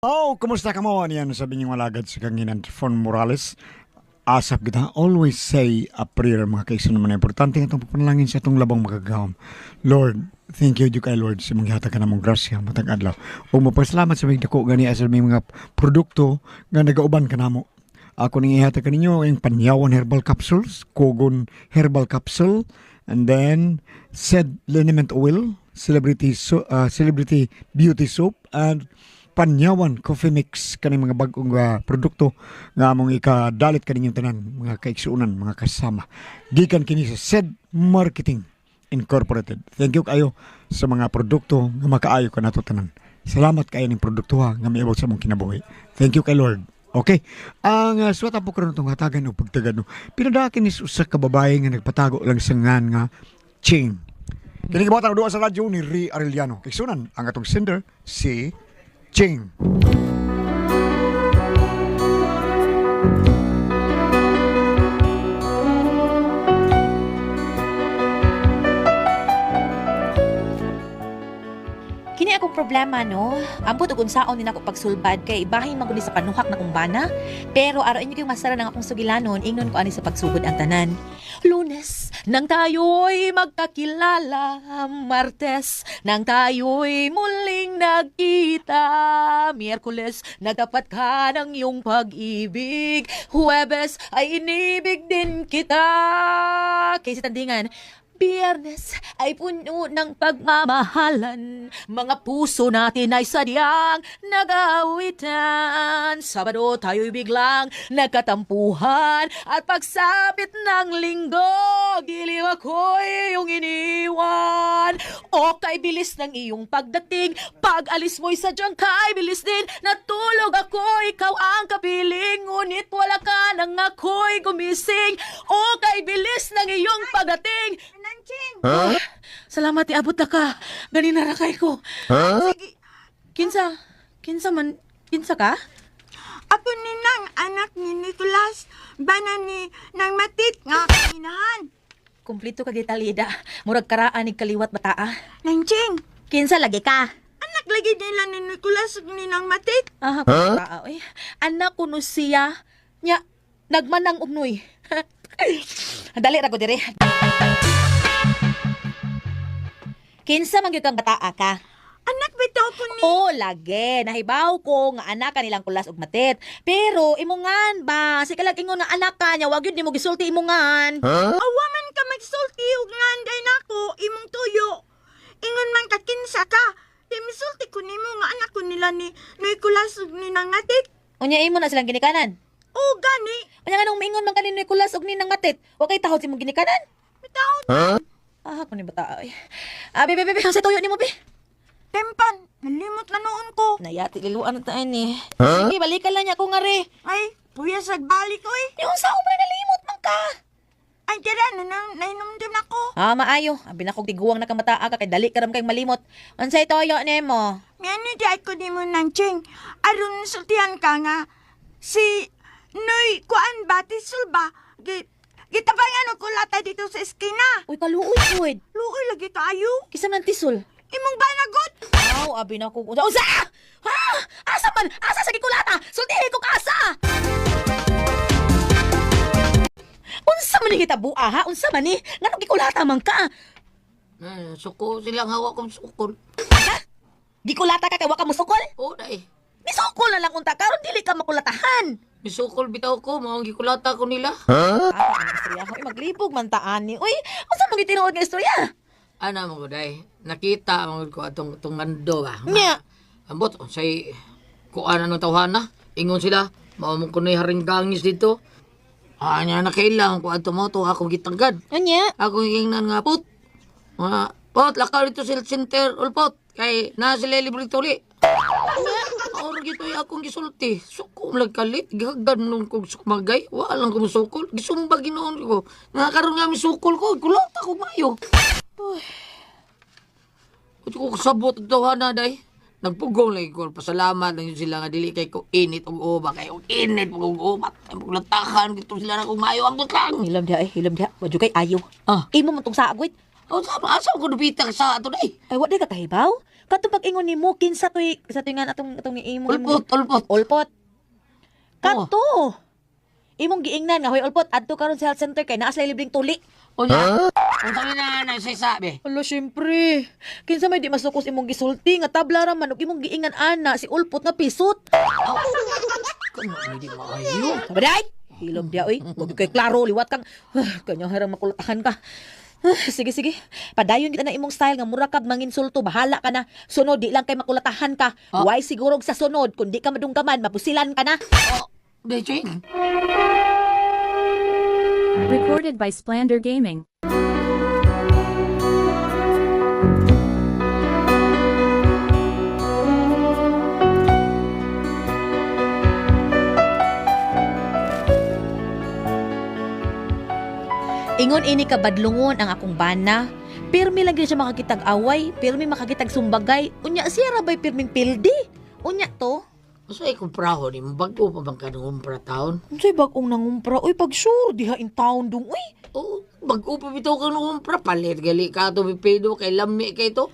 Oh, kumusta ka mo? Yan sabi niyong walagad sa kanginan Fon Morales. Asap kita, always say a prayer mga kaisan naman. Importante nga itong papanalangin sa itong labang magagawam. Lord, thank you, Diyo kay Lord, sa mga hatag ka namong grasya, matag adlaw. O mapasalamat sa mga dako gani sa mga produkto nga nagauban ka namo. Ako nang ihatag ka ninyo yung Panyawan Herbal Capsules, Kogon Herbal Capsule, and then said liniment oil, celebrity so, uh, celebrity beauty soap, and Panyawan Coffee Mix kani mga bagong uh, produkto nga among ikadalit kaninyong tanan mga kaiksuunan mga kasama gikan kini sa SED Marketing Incorporated thank you kayo sa mga produkto nga makaayo ka nato tanan salamat kayo ning produkto ha nga miabot sa mong kinabuhi thank you kay Lord Okay. Ang uh, suwata po karon itong hatagan o pagtagad no. Pinadakin ni usa ka babae nga nagpatago lang sa ngan nga chain. Kini gibawat ang duwa sa radyo ni Ri Arellano. Kisunan ang atong sender si Ching. Akong problema no. Ambot ug unsaon ni nako pagsulbad kay bahin man sa panuhak na kumbana. Pero araw inyo kay masara ng akong sugilanon ingnon ko ani sa pagsugod ang tanan. Lunes nang tayo'y magkakilala, Martes nang tayo'y muling nagkita, Miyerkules nagtapat ka ng iyong pag-ibig, Huwebes ay inibig din kita. Kay si Tandingan, Biyernes ay puno ng pagmamahalan. Mga puso natin ay sadyang nag-awitan. Sabado tayo'y biglang nagkatampuhan. At pagsapit ng linggo, giliw ako'y iyong iniwan. O kay bilis ng iyong pagdating. Pag alis mo'y sadyang kay bilis din. Natulog ako, ikaw ang kapiling. Ngunit wala ka nang ako'y gumising. O kay bilis ng iyong pagdating. Nanching! Salamat iabot na ka. Gani na rakay ko. Sige, Kinsa? Kinsa man? Kinsa ka? ako ni nang anak ni Nicholas, bana ni nang matit nga inahan. Kumplito ka gitalida. Murag karaan ni kaliwat bataa. Nanching, Kinsa lagi ka? anak lagi nila ni Nicholas ug ni nang matit. Ah, huh? bataa oy. Anak ko no siya. Nya, nagmanang ugnoy. Dali ra ko dire. Kinsa man gyud kang bataa ka? Anak bitaw ko ni... Oo, lagi. Nahibaw ko nga anak ka nilang kulas ug matit. Pero imungan ba? Si kalag ingon nga anak ka niya, wag yun nimo gisulti imungan. Awa man ka magsulti ug nganday nako imong tuyo. Ingon man ka kinsa ka. Di misulti ko nimo nga anak ko nila ni Nicholas ug ni nang matit. Unya imo na silang ginikanan. O gani, Unya nga nung maingon man kanino Nicolas og ninang matit. Wa kay tahod si mong ginikanan. bitaw Ah, ko ni bata ay. Ah, be be be, be, sa tuyo nimo be. tempan. Nalimot na noon ko. Nayati liluan ta ni. Sige, balikan lang niya ko nga re. Ay, puya sa balik oy. Yung sa ubra nalimot man ka. Ay, tira, nanam, nainom din ako. Ah, maayo. Abi na kog tiguang na kamataa ka kay dali ka ram kay malimot. Unsay toyo nimo? Ngani di ko di mo nang ching. Aron sultihan ka nga. Si Noy kuan batisol ba? Gi, gitabangan ko lata dito sa eskina. Uy, kaluoy pod. Luoy lagi kaayo. Kisa man tisol. Imong banagot. Aw, abi na ko. Unsa? Ha? Asa man? Asa sa gikulata? Sultihin ko ka asa. Unsa man ni kita bua ha? Unsa man ni? Ngano gikulata man ka? Eh, suko silang hawak kong sukol. Gikulata ka kay wa ka musukol? Oo, dai. Misukol na lang unta karon dili ka makulatahan. Misukol bitaw ko, mga gikulata ko nila. Ah, ang istorya ko maglibog man taan ni. Uy, unsa man gitinuod nga istorya? Ana mo day. Nakita mo ko atong atong mando ba. Nya. Ambot say kuan ng tawhana. Ingon sila, mao mo kunoy haring gangis dito. Anya na kailang ko ato mo to ako gitagad. Unya. Ako ingnan nga pot. Mga pot lakaw dito sa center ulpot kay na sila libre tuli. Or gito ay akong gisulti. Suko lang kalit. Gihagdan nung kong sukmagay. Wala lang kong sukol. Gisumba ginoon ko. Nga karoon nga mi sukol ko. Kulot ako mayo. Uy. ko kasabot ito na day. Nagpugong lagi ko. Pasalamat lang sila nga dili kay ko init og uba. Kay og init og ubat. Ay maglatahan. Gito sila na kong mayo. Ang lang. Hilab dia eh, hilab dia. Wadyo kay ayo. Ah. Imo man tong saagwit. O sa asa ko nabita ka sa ato day. Ay, wa di ka kahibaw? Kato pag ingon ni mo kinsa toy sa toy nga atong atong imo Ulpot, ulpot. Ulpot. Kato. Imong giingnan nga hoy ulpot adto karon sa health center kay naa sa libreng tuli. O niya, kung sabi na na sa sabi. Alo, syempre. Kinsa may di masukos imong gisulti nga tabla ra man imong giingan ana si ulpot nga pisot. Kano, hindi maayo. Kabaday! Hilom dia, oy. Huwag kay klaro, liwat kang... Kanya harang makulatahan ka. Sige, sige. Padayon kita na imong style nga mura kag manginsulto, bahala ka na. Sunod, di lang kay makulatahan ka. Ah. Why sigurog sa sunod, kung di ka madunggaman, mapusilan ka na. Oh, Beching. Recorded by Splander Gaming. Ingon ini ka badlungon ang akong bana. Pirmi lang siya makakitag away, pirmi makakitag sumbagay. Unya siya ra bay pirming pildi. Unya to. Masa ikong praho ni mo, bago pa bang kanong umpra taon? Unsay bag-ong nangumpra? Uy, pag sure, diha in town dong. Uy, Oo, bago pa bitaw ka nung umpra, palit gali ka to pipido, kay lami kay to.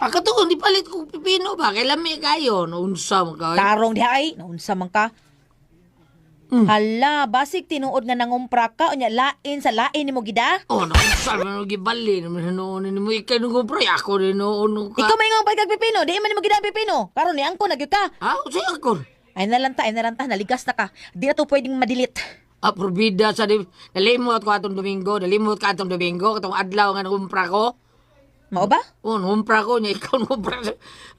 Pagkato, hindi palit ko pipino ba, kay lami kayo, naunsa mo ka. tarong diha ay. Naunsa man ka. Mm. Hala, basig tinuod nga nangumpra ka. Unya, lain sa lain ni mo gida. Oh, naunsa mo nung gibali, naman noon ni mo ikay nung umpra, ako rin noon ka. Ikaw may nga pagkag pipino. Di man ni mo gida pipino. Karon ni angko nagyud ka. Ha, unsay ako? Ay nalanta, ay nalanta, naligas na ka. Di na to pwedeng madilit. Ah, probida sa di, nalimot ko atong Domingo, nalimot ka atong Domingo, katong adlaw nga nagumpra ko. Mao ba? Oh, numpra ko niya, ikaw numpra.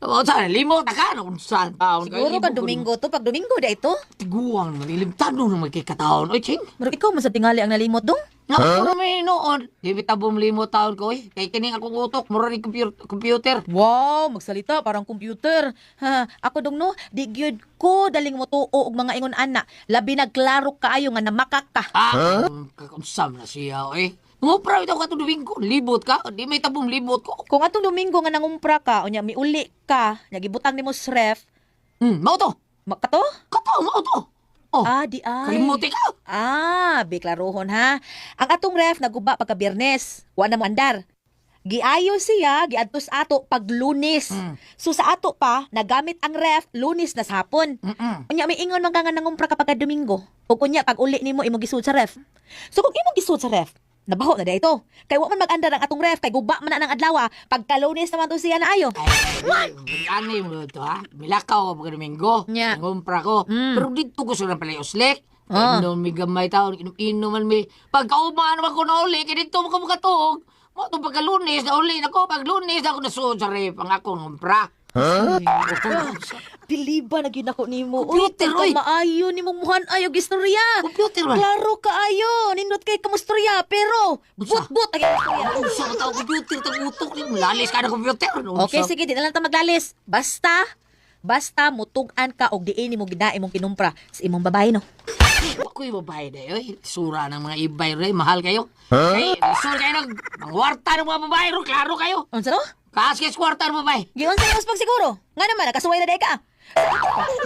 O, saan, limot na ka, naunsa taon. Siguro pag Domingo to, pag Domingo da ito. Tiguang, malilim tanong naman kay kataon. Oy, ching. Pero ikaw man sa tingali ang nalimot dong. No, huh? may noon. Di bitabong limot taon ko eh. Kay kining akong utok, mura ni computer. Wow, magsalita parang computer. Ha, ako dong no, di gyud ko daling mo tuo og mga ingon ana. Labi na klaro kaayo nga namakak ka. Ah, huh? kakonsam na siya eh. Ngumpra ito ka Domingo, libot ka. Di may tabong libot ko. Kung atong Domingo nga nangumpra ka, unya miuli ka, nagibutang nimo sa ref, Hmm, mao to. makato? Kataon, mao to. Oh, Ah, di ay. kalimuti ka. Ah, biklarohon ha. Ang atong ref naguba pagka Biyernes, wa na mo andar. Giayo siya, giadtos ato pag Lunes. Mm. So sa ato pa, nagamit ang ref Lunes na sa hapon. Mm-mm. Unya may ingon ka nga nangumpra kapag ka Domingo. O kunya pag uli nimo imo gisud sa ref. So kung imo gisud sa ref, nabaho na dito. Kay wa man mag-andar ang atong ref kay guba man na ng adlaw. Pagka Lunes naman to siya na ayo. Ay, ano mo ito ha? Milakaw ako pagka Domingo. Nya. Ngumpra ko. Mm. Pero dito ko sila pala uslek. Ah. Inom mi gamay taon, inom-inom man mi. Pagkaumaan naman ko na uli, kaya dito mo ko makatuog. Mo to pagka lunes na uli na ko, pag lunes na ako nasuod sa rep ang akong ngumpra. Huh? Biliba na gyud ako nimo. Computer, Uy, oy. maayo nimo muhan ayo gistorya. Computer man. Klaro ka ayo, nindot kay kamustorya, pero Unsa? but-but ang istorya. Unsa ka tao computer, tagutok ni Lalis ka na computer. Unsa? Okay, sige, di na lang ta maglalis. Basta, basta mutugan ka og diin nimo gina imong kinumpra sa imong babae no. Ako'y babae na yun. Sura ng mga ibay rin. Mahal kayo. Kay, sura kayo ng mga warta ng mga babae ro. Klaro kayo. Unsa no? Kaskis kwarta ng babae. Giyon sa imong pag siguro. Nga naman nakasuway na day ka.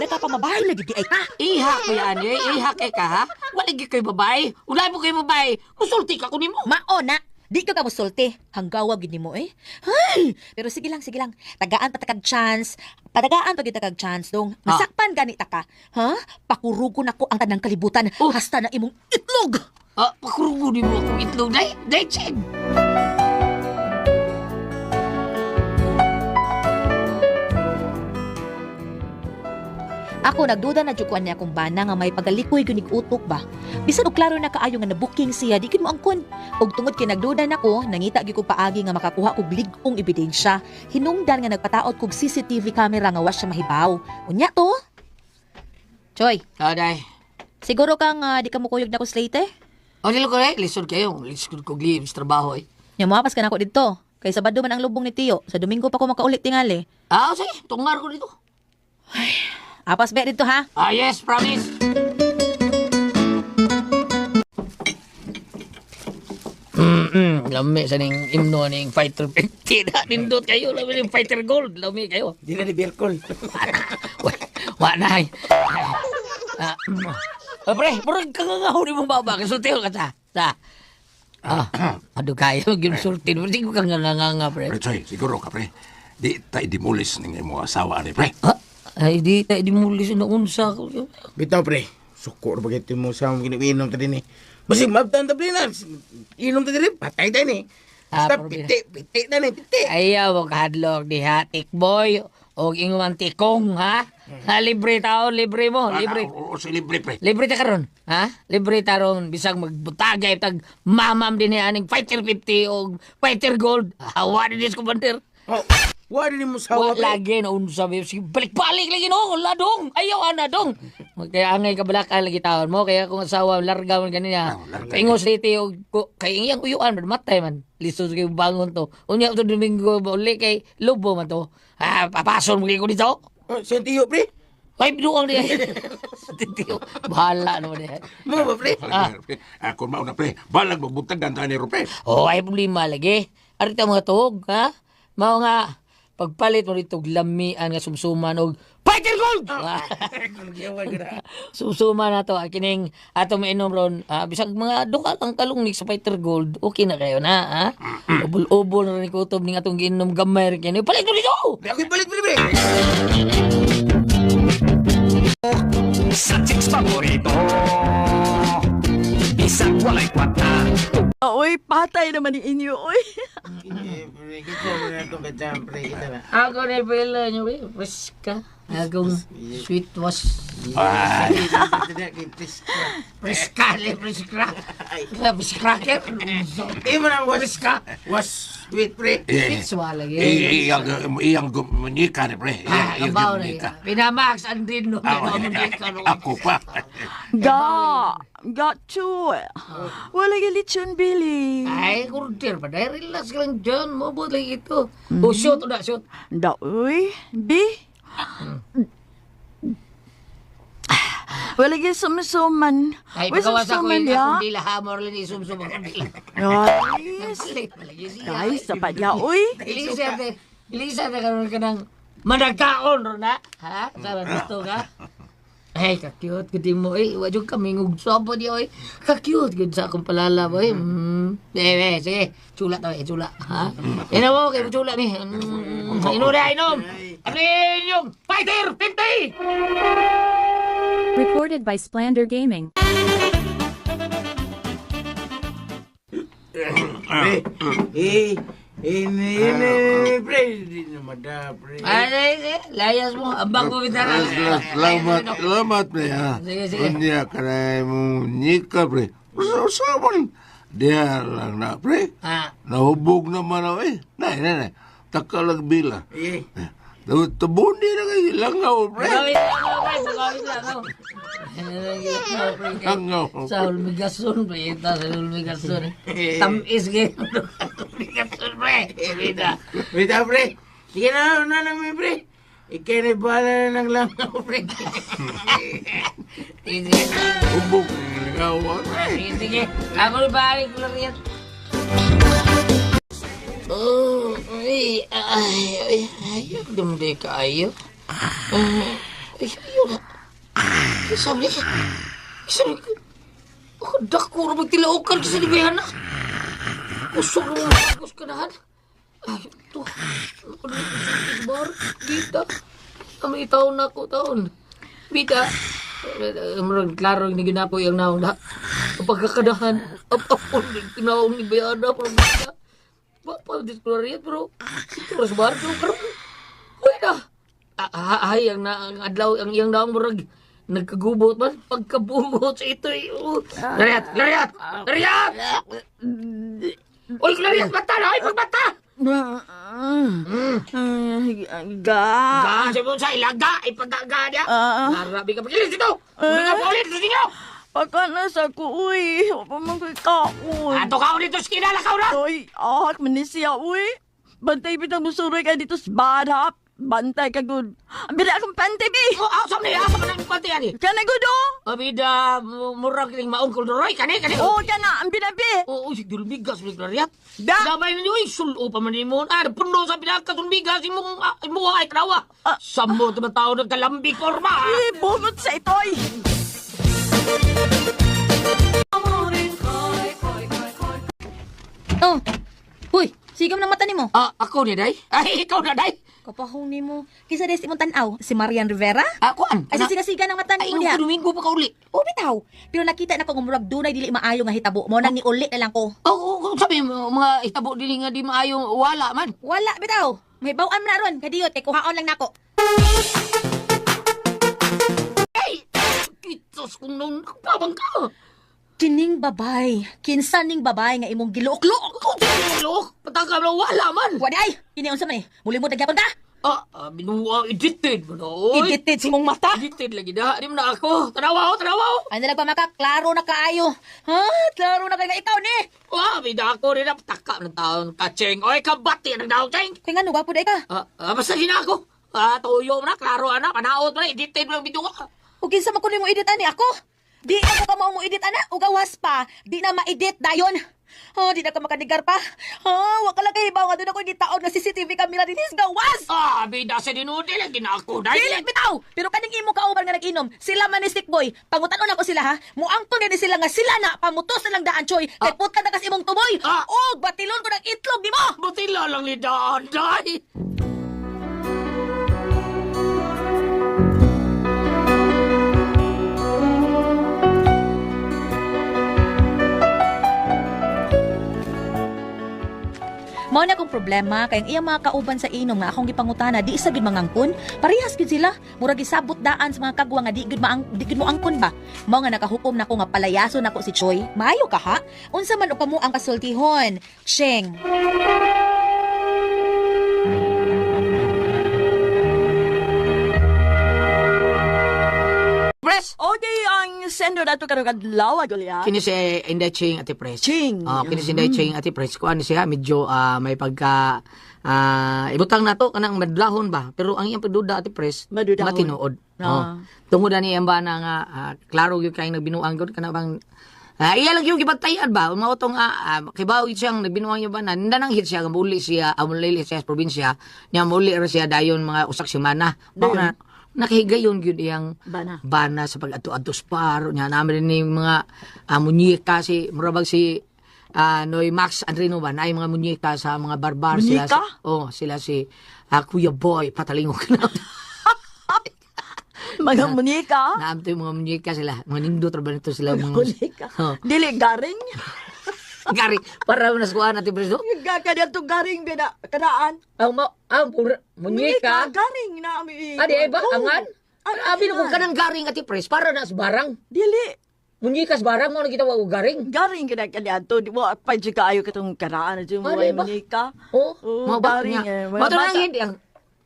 Nakapamabahay lagi di ay ka. Iha ko yan eh. Iha kay ka ha. Wala gyud kayo babae. Wala mo kayo babae. Musulti ka ko nimo. Mao na. Di ka ka musulti. Hanggawa gid nimo eh. Ay, pero sige lang, sige lang. Tagaan pa takag chance. Patagaan pa kita kag chance dong. Ah. Masakpan gani ta ka. Ha? Pakurugon ako ang tanang kalibutan. Oh. Hasta na imong itlog. Ah, pakurugo ni mo akong itlog. Day, day, ching. Ako nagduda na jukuan niya kung bana nga may pagalikoy kunig utok ba. Bisan og klaro na kaayo nga na-booking siya, di gid mo angkon. Og tungod kay nagduda nako, nangita gyud ko paagi nga makakuha kog lig-ong ebidensya. Hinungdan nga nagpataod kog CCTV camera nga wa siya mahibaw. Unya to? Choy, Ah, day. siguro kang ah, di ka mo kuyog na ko slate? O, nilo ko eh. Lisod kayo. Lisod ko sa trabaho eh. Nya moapas ka na ko didto. Kay Sabado man ang lubong ni Tiyo. Sa Domingo pa ko makaulit tingali. Ah, sige. Tungar ko dito. Apas be dito ha. Ah, yes, promise. Mm-mm, lami sa ning imno ning fighter 50 na nindot kayo lami ning fighter gold lami kayo Di na ni Birkol. wa na ah pre murag kangangahon ni mong baba kasulti ka ta ta ah ado kayo gyud sulti mo di ko kanganganga pre Pre, Choy, siguro ka, pre. di tayo dimulis ng imo asawa ni pre. Ha? Ay, di tayo di muli sa naunsa. Bitaw pre, sukur bagay mo sa mga giniinom tadi ni. Basi mabtan ta pre na. Inom ta diri, patay ta ni. Ah, Basta piti, piti na ni, piti. Ayaw, wag hadlok di ha, tikboy. O ingon tikong, ha? Ha, libre taon, libre mo, libre. Ah, o, o, si libre pre. Libre ta karon, ha? Libre ta ron bisag magbutagay tag mamam din ni aning fighter 50 o fighter gold. Hawa din ko banter. Oh, wala ni mo sa Wa pre. lagi na unsa be sige balik-balik lagi no, ladong. Ayaw ana dong. Kaya angay ka balakal lagi taon mo kaya kung asawa larga man kanina. Ingos city og ko- kay iyang uyuan man matay man. Listo kay bangon to. Unya to domingo uli kay lubo man to. Ah, papason mo ko dito. Oh, sentiyo pre. Ay, binuang niya. Titiyo, bahala naman niya. Mo ba pre? Ah. Ako mao na pre. Balag magbutag ang tayo ni Rupe. Oh, ay problema lagi. Arita mga tuog, ha? Mao nga, pagpalit mo dito lamian nga sumsuman og fighter gold! Ah. Sumsuman na to, ah, kining ato mainom ron, ah, bisag mga duka ang kalungnik sa fighter gold, okay na kayo na, ha? Ubol-ubol na rin kutob ni atong ginom gamay rin yan. Palit mo dito! Di ako balik pre pre. sa chicks paborito. Isang walay kwata. Oy, patay naman ni inyo. Eh, na. Ako na pala nyo, eh. Preska. Agong sweet was. Preska, le, preska. Preska, ke? Di mo na was ka. Was sweet pre. Eh, Pizza lagi. eh, iyang iyang gumanika ni pre. Ah, Iyang gumanika. yun. Pinamax ang din no. Ah, Ako pa. Ga, to. Wala yung lechon bili. Ay, kurtir pa. Dahil relax ka lang dyan. Mabot lang ito. O, shoot o na, shoot. Da, uy, bi. Wala yung sumsuman. Ay, Uy, pagkawas ako sumsuman yun. ya. Akong dila hamor lang isumsum ako dila. Guys, guys, sapat ya, uy. Ilisa. Ilisa te karoon ka ng managkaon ron na. Ha? Sarang gusto ka? Ay, ka-cute gudi mo eh. Wajog kami ngugsopo di oy. Ka-cute gud sa akong palala boy. Mm. Eh, eh, sige. Chula to eh, chula. Ha? Ina mo kay chula ni. Mm. Inom na, inom. Ano yun yung fighter 50? Recorded by Splander Gaming. Pre. Eh, ini ini pre. Di na mada pre. Ay, ay, layas mo. Ambang ko kita Salamat, salamat pre ha. Sige, sige. Unya kanay mo nika pre. Usasaman. Diya lang na pre. Ah, Nahubog naman ako eh. Nay, nay, nay. Takalag bila. Eh, Tabundi na kayo. Langaw pre. Pagawin lang ako, pre. Langaw. Sa Ulmigason, pre. Sa Ulmigason. Tamis kayo. Ulmigason, pre. Bida. Bita pre. Sige na, na lang mi pre. Ikinay bala na ng langaw pre. Sige, Hubog. Langaw pre. sige. Ako na balik lang yan. Oh, ay, ay, ay, ayaw, dumdi ka, ayaw. Ay, ayaw na. Sabi sabi ako dako na magtilaukan kasi ni Bihana. Kusok na mga agos ka nahan. Ay, ito. Na bar, dita. Kami taon na ako, taon. Bida. Marang klaro ni ginapo yung naong na. Kapag kakadahan, apapon ni kinaong ni Bihana. Parang bida. Papa, diskulariat bro. Ito ras bardo, bro. Uy na. Ah, ah, Ay, ang, na, adlaw, ang iyang daong murag. Nagkagubot man. Pagkabungot sa ito eh. Oh. Lariat! Lariat! Lariat! Uy, Lariat! Bata na! Ay, pagbata! Ga. Kasi mo sa ilaga, ipagaga niya. Ah. Narabi ka pagilis dito. Hindi nga paulit sa inyo. Pagka nasa ko, uy. Wala pa man ko'y kaon. Ato ka dito sa kinala ka na. Uy, ah, manisiya, uy. Bantay bitang musuroy ka dito sa badhap. Bantay ka good. Ang bida akong pante, bi. Oh, asa ni asa man ang pantiyan ni. Kana good, oh. Abida, murag kining maong kulduroy kani kani. Oh, kana, ang bida, bi. Oo, si Dulmigas ni Clariat. Da. Damay na niyo, sulo pa man ni mo. Ah, puno sa pinaka Dulmigas imong ah, imong ay krawa. Ah. Sambo ta tao nagkalambi forma. Uy, bunot sa itoy. Oh, huy, sigam ng mata ni mo. Ah, ako ni day. Ay, ikaw na day. Kapahong ni mo. Kisa des imong tanaw, si Marian Rivera? Ah, kuan. Ay, siga-siga ng mata Ay, ni mo niya. Domingo pa ka uli. O, bitaw. Pero nakita na ko ngumurag dunay dili maayo nga hitabo mo nang ni uli na lang ko. Oh, oh, sabi mo, mga itabo dili nga di maayo wala man. Wala, bitaw. May bawaan mo na ron. Kadiyot, kay kuhaon lang nako. Kitos kung nung pabang ka. Kining babay. Kinsa ning babay nga imong giluok-luok. Tinulok, pataka na wala man. Waday! Kini unsa man eh? Muli mo tagyapon ka? Ah, ah, binuwa, edited mo na, oy. Edited si mong mata. Edited lagi na. Di mo na ako. Tanawa ko, tanawa ko. Ano lang pa maka? Klaro na kaayo. Ha? Klaro na kay nga ikaw ni. Wah, bida ako rin na pataka ng taon. Kacheng, oy, kabati ng daw, cheng. Kay nga gwapo day ka. Ah, ah, basta din ako. Ah, tuyo mo na, klaro na, panaot mo na, edited mo video ka. Ug kinsa man kunin mo edit ani ako? Di ako ka mao mo edit ana ug gawas pa. Di na ma-edit dayon. Oh, di na ka makadigar pa. Ha, wa ka lang kahibaw nga doon ako gitaon nga CCTV camera din is gawas. Ah, bida sa dinudi lagi na ako. Dili bitaw, pero kaning imo kauban nga nag-inom, sila man ni Stick Boy. Pangutanon ako sila ha. Muangkon din sila nga sila na pamutos na lang daan choy. Kay puta na kas imong tuboy. Ah. Og batilon ko ng itlog nimo. buti lang ni daan, dahil. Mao na akong problema kay ang iyang mga kauban sa inom nga akong gipangutana di isa gid mangangkon. Parehas gid sila. Murag gisabot daan sa mga kagwa nga di gid maang di gid mo angkon ba. Mao nga nakahukom nako nga palayason nako si Choi. Maayo ka ha? Unsa man upa mo ang kasultihon? Sheng. Press! O di ang sendo na ito karong kadlaw, Julia. Kini si Inday Ching Ate Press. Ching. Ah, kini si Inday Ching Ate Press. Kuan siya medyo ah, may pagka ah, ibutang na to kanang madlahon ba. Pero ang iyang paduda Ate Press Madudahon. matinuod. Ah. Oh. Tungod ani ang ba na nga ah, klaro gyud kay nagbinuang gyud kana bang Ah, iya lang yung gibantayan ba? Mao tong uh, kibaw gid siyang nagbinuang yung ba na nanda nang hit siya nga muli siya amulili siya sa probinsya. Nya muli ra siya dayon mga usak semana. Mao na nakahigayon gyud iyang Bana. bana sa pag-ato-ato spar nya namin ni mga uh, munyeka si murabag si ah, Noy Max Andrino ba na mga munyeka sa mga barbar sila Munyeka? si, oh sila si ah, Kuya Boy patalingog na Mga munika. naamto yung mga munyeka sila mga ba nito sila mga Munika. Oh. Dili garing. gari para na sa natin preso Gagada to garing bina kanaan. ang mo ang pura munyeka garing na ami. adi ba Oo. angan Abi angan. kung kanang garing ati pres para na sa barang Dili. munyikas barang mo na kita wa garing Garing gina kanyato. Di mo pa jud kaayo katong kanaan na mo ay ba? munika. Oh, ba garing bata. lang hindi ang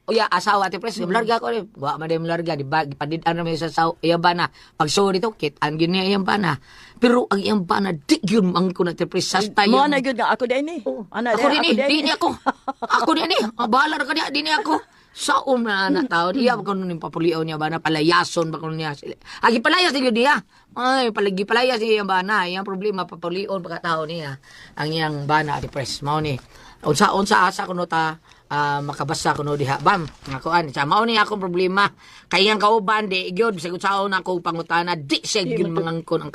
Uya, asawa ti pres, larga ko rin. Wa man dem larga, di ba? Gipadid-an naman sa saw, iya ba na. Pag sorry to, kit, ang gini iyang ba na. Pero ang iyang ba na, di yun mang ko na ti pres, sasta Mo na gyud nga ako din ni. Ana Ako rin eh, di ni ako. Ako din eh, Ah, bahala na ka niya, di ni ako. Sa una na tao, iya kung nung papuliaw niya ba na, palayason ba kung niya. Agi palayas niyo niya. Ay, palagi palayas niya ba na. Iyang problema, papulion pagkatao niya. Ang iyang bana, ti pres, mao ni. Unsa unsa asa kuno ta ah, makabasa kuno diha. Bam nga kuan sa mao ni akong problema. Kay ang kauban di gyud sa unsaon ako pangutana di siya gyud mangangkon ang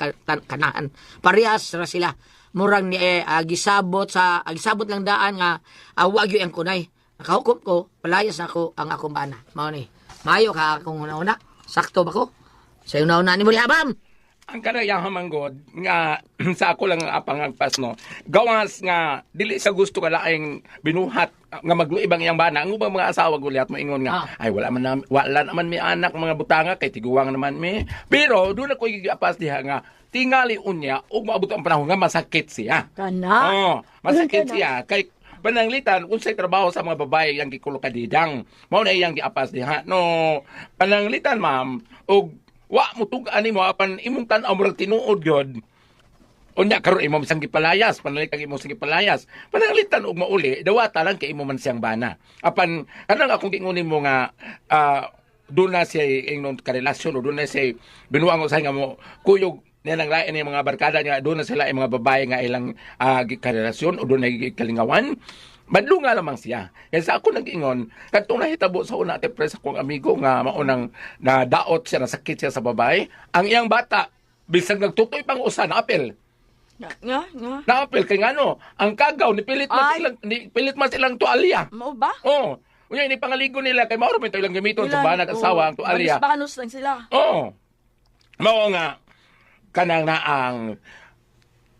kanahan parehas ra sila. Murang ni eh, ah, gisabot sa ah, gisabot lang daan nga uh, wag yung kunay. Nakahukom ko palayas ako ang akong bana. Mao ni mayo ka akong una-una. Sakto ba ko? Sa una-una ni muli habam ang kanayang hamanggod nga sa ako lang nga pangagpas no? Gawas nga dili sa gusto ka laing binuhat nga magluibang iyang bana. Ang ubang mga asawa gulyat moingon nga ay wala man na, wala naman mi anak mga butanga kay tiguwang naman mi. Pero doon ako gigapas diha nga tingali unya ug maabot ang panahon nga masakit siya. Kana. oh masakit Kana. siya. Kay pananglitan unsay trabaho sa mga babae yang gikulokadidang mao na iyang giapas diha. No pananglitan ma'am og wa mo tug-ani mo apan imong tan-aw murag tinuod gyud unya karon imo sang gipalayas panalik kag imo sang gipalayas. Pananglitan og mauli dawata lang kay imo man siyang bana. Apan kanang akong gingunin mo nga ah, doon na siya ingnon karelasyon o doon na siya binuang usay nga mo kuyog niya nang lain yung mga barkada niya doon na sila yung mga babae nga ilang uh, karelasyon o doon na kalingawan Badlo nga lamang siya. Kaya sa ako nag-ingon, katong nahitabo sa una ate pres akong amigo nga maunang na daot siya, nasakit siya sa babae. Ang iyang bata, bisag nagtutoy pang usa na apel. Nga, nga, nga. Na apel kay ngano, ang kagaw ni pilit man Ay. silang ni pilit man silang tualya. Mo ba? Oh, Unya ini pangaligo nila kay mao man to ilang gamiton sa banag asawa ang oo, tualya. Banos lang sila. Oo. Mao nga kanang na ang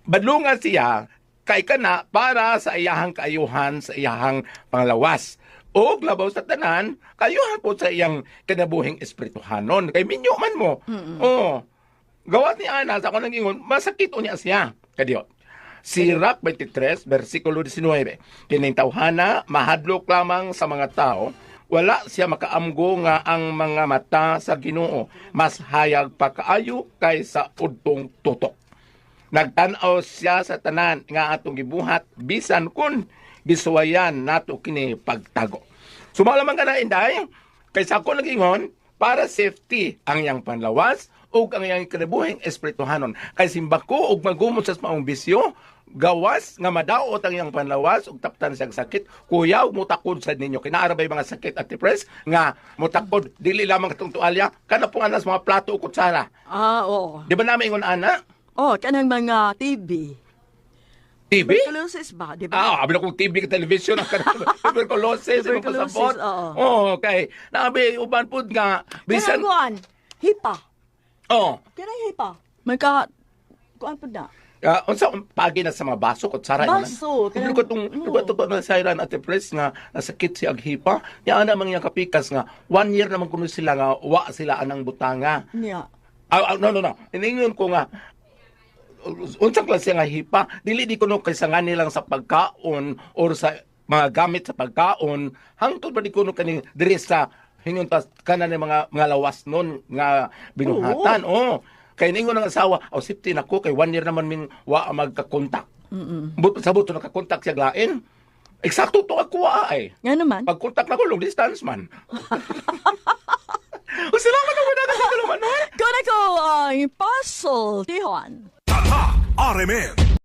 badlungan siya kay kana para sa iyahang kaayuhan sa iyahang panglawas. O labaw sa tanan, kayuhan po sa iyang kinabuhing espirituhanon. Kay minyo man mo. Oo. Gawat ni Ana sa kanang ingon, masakit unya siya. Kadiot. Sirach 23, versikulo 19. Kining tawhana, mahadlok lamang sa mga tao, wala siya makaamgo nga ang mga mata sa Ginoo mas hayag pa kaayo kaysa udtong tutok. Nagtanaw siya sa tanan nga atong gibuhat bisan kun gisuwayan nato kini pagtago. Sumalaman ka na inday kaysa ako nagingon para safety ang iyang panlawas ug ang iyang kinabuhing espirituhanon. Kay simbako ug magumot sa maong bisyo, gawas nga madaot ang iyang panlawas ug taptan siyang sakit, kuyaw mutakod sa ninyo. Kinaarabay mga sakit at depress nga mutakod dili lamang katong tualya, kana po anas mga plato ug kutsara. Ah, oo. Di ba namin ingon ana? Oh, kanang mga TV. TV? Tuberculosis ba, di ba? Ah, abi na kong TV ka television ang kanang tuberculosis, imong Tuberculosis, pasabot. oo. Oh, okay. Nabi uban pud nga bisan Kanang hipa. oh, Kanang hipa. May ka, kuan po na. uh, unsa ang pagi na sa mga baso ko tsara Baso, Kanang kanang- ko tong oo. ko to na sayran at press nga nasakit si aghipa. Ya ana yang kapikas nga one year naman kuno sila nga wa sila anang butanga. Niya. Ah, ah, no, no, no. Iningon ko nga, unsang klase nga hipa, dili di kuno kay nga nilang sa pagkaon or sa mga gamit sa pagkaon, hangtod ba di kuno kani diri sa hingon tas kanan ng mga mga lawas nun nga binuhatan. Oh. Kay ningon ng asawa, oh, safety na ko kay one year naman min wa magka-contact. But sa buto naka-contact siya lain. Eksakto to ako ay. Nga naman. Pag-contact na ko long distance man. oh, salamat ako na sa naman. Kung ako ang puzzle, Tijuan. Tatak RMN